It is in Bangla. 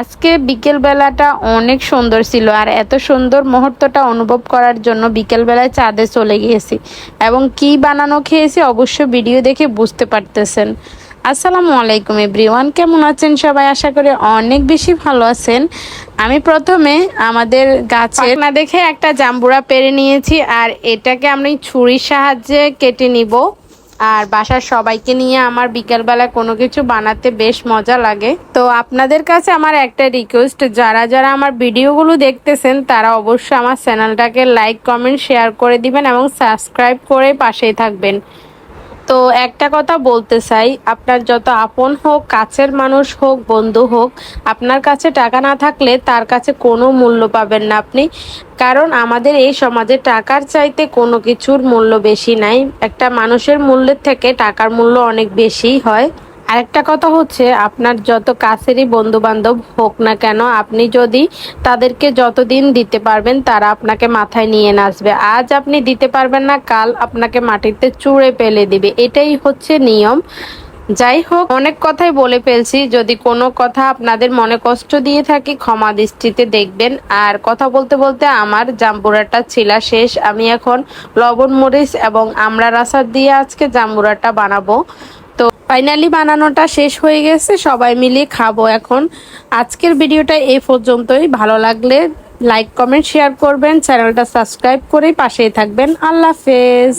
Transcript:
আজকে বিকেল বেলাটা অনেক সুন্দর ছিল আর এত সুন্দর মুহূর্তটা অনুভব করার জন্য বিকেল বেলায় চাঁদে চলে গিয়েছি এবং কি বানানো খেয়েছি অবশ্য ভিডিও দেখে বুঝতে পারতেছেন। আসসালামু আলাইকুম এভরিওয়ান, কেমন আছেন সবাই? আশা করি অনেক বেশি ভালো আছেন। আমি প্রথমে আমাদের গাছে না দেখে একটা জাম্বুরা পেরে নিয়েছি আর এটাকে আমি ছুরির সাহায্যে কেটে নিব। আর বাসার সবাইকে নিয়ে আমার বিকেলবেলা কোনো কিছু বানাতে বেশ মজা লাগে। তো আপনাদের কাছে আমার একটা রিকোয়েস্ট যারা যারা আমার ভিডিওগুলো দেখতেছেন, তারা অবশ্যই আমার চ্যানেলটাকে লাইক কমেন্ট শেয়ার করে দিবেন এবং সাবস্ক্রাইব করে পাশেই থাকবেন। তো একটা কথা বলতে চাই, আপনার যত আপন হোক, কাছের মানুষ হোক, বন্ধু হোক, আপনার কাছে টাকা না থাকলে তার কাছে কোনো মূল্য পাবেন না আপনি। কারণ আমাদের এই সমাজে টাকার চাইতে কোনো কিছুর মূল্য বেশি নাই। একটা মানুষের মূল্যের থেকে টাকার মূল্য অনেক বেশি হয়। আরেকটা কথা হচ্ছে, আপনার যত কাছেরই বন্ধু বান্ধব হোক না কেন, আপনি যদি তাদেরকে যতদিন দিতে পারবেন, তারা আপনাকে মাথায় নিয়ে নাচবে। আজ আপনি দিতে পারবেন না, কাল আপনাকে মাটিতে চুড়ে ফেলে দিবে। এটাই হচ্ছে নিয়ম। যাই হোক, অনেক কথাই বলে ফেলছি। যদি কোনো কথা আপনাদের মনে কষ্ট দিয়ে থাকি, ক্ষমা দৃষ্টিতে দেখবেন। আর কথা বলতে বলতে আমার জাম্বুরাটা ছিলা শেষ। আমি এখন লবণ মরিচ এবং আমড়ার আচার দিয়ে আজকে জাম্বুরাটা বানাবো। ফাইনালি বানানোটা শেষ হয়ে গেছে, সবাই মিলে খাব এখন। আজকের ভিডিওটা এই পর্যন্তই। ভালো লাগলে লাইক কমেন্ট শেয়ার করবেন। চ্যানেলটা সাবস্ক্রাইব করে পাশেই থাকবেন। আল্লাহ হাফেজ।